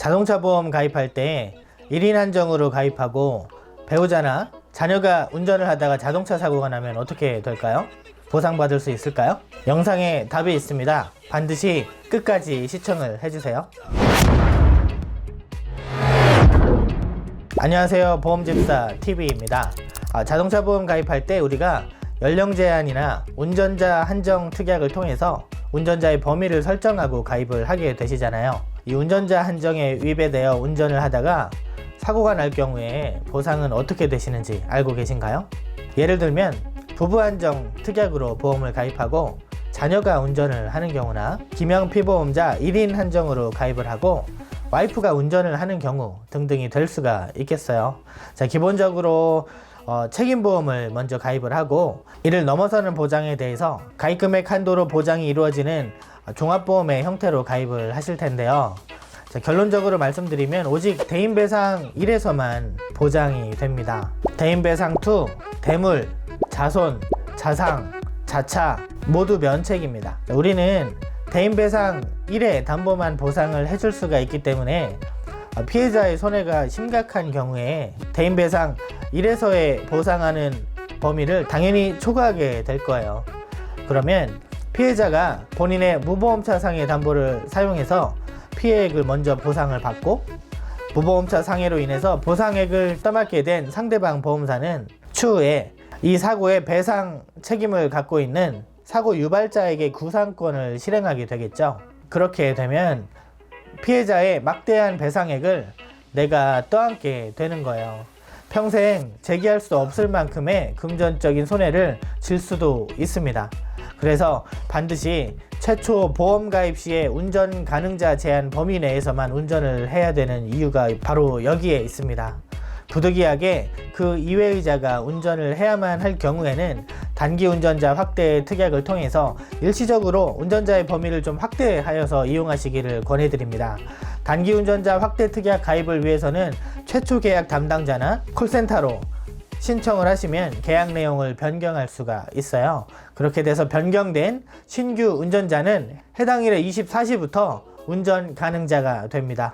자동차 보험 가입할 때 1인 한정으로 가입하고 배우자나 자녀가 운전을 하다가 자동차 사고가 나면 어떻게 될까요? 보상받을 수 있을까요? 영상에 답이 있습니다. 반드시 끝까지 시청을 해주세요. 안녕하세요. 보험집사 TV입니다. 아, 자동차 보험 가입할 때 우리가 연령 제한이나 운전자 한정 특약을 통해서 운전자의 범위를 설정하고 가입을 하게 되시잖아요. 이 운전자 한정에 위배되어 운전을 하다가 사고가 날 경우에 보상은 어떻게 되시는지 알고 계신가요? 예를 들면 부부 한정 특약으로 보험을 가입하고 자녀가 운전을 하는 경우나 기명 피보험자 1인 한정으로 가입을 하고 와이프가 운전을 하는 경우 등등이 될 수가 있겠어요. 자, 기본적으로 어, 책임보험을 먼저 가입을 하고 이를 넘어서는 보장에 대해서 가입금액 한도로 보장이 이루어지는 종합보험의 형태로 가입을 하실 텐데요. 자, 결론적으로 말씀드리면 오직 대인배상 1에서만 보장이 됩니다. 대인배상 2, 대물, 자손, 자상, 자차 모두 면책입니다. 자, 우리는 대인배상 1의 담보만 보상을 해줄 수가 있기 때문에 아, 피해자의 손해가 심각한 경우에 대인배상 1에서의 보상하는 범위를 당연히 초과하게 될 거예요. 그러면 피해자가 본인의 무보험차 상해 담보를 사용해서 피해액을 먼저 보상을 받고 무보험차 상해로 인해서 보상액을 떠맡게 된 상대방 보험사는 추후에 이 사고의 배상 책임을 갖고 있는 사고 유발자에게 구상권을 실행하게 되겠죠. 그렇게 되면 피해자의 막대한 배상액을 내가 떠안게 되는 거예요. 평생 재기할 수 없을 만큼의 금전적인 손해를 질 수도 있습니다. 그래서 반드시 최초 보험 가입 시에 운전 가능자 제한 범위 내에서만 운전을 해야 되는 이유가 바로 여기에 있습니다. 부득이하게 그 이외의자가 운전을 해야만 할 경우에는 단기 운전자 확대 특약을 통해서 일시적으로 운전자의 범위를 좀 확대하여서 이용하시기를 권해드립니다. 단기 운전자 확대 특약 가입을 위해서는 최초 계약 담당자나 콜센터로 신청을 하시면 계약 내용을 변경할 수가 있어요. 그렇게 돼서 변경된 신규 운전자는 해당 일의 24시부터 운전 가능자가 됩니다.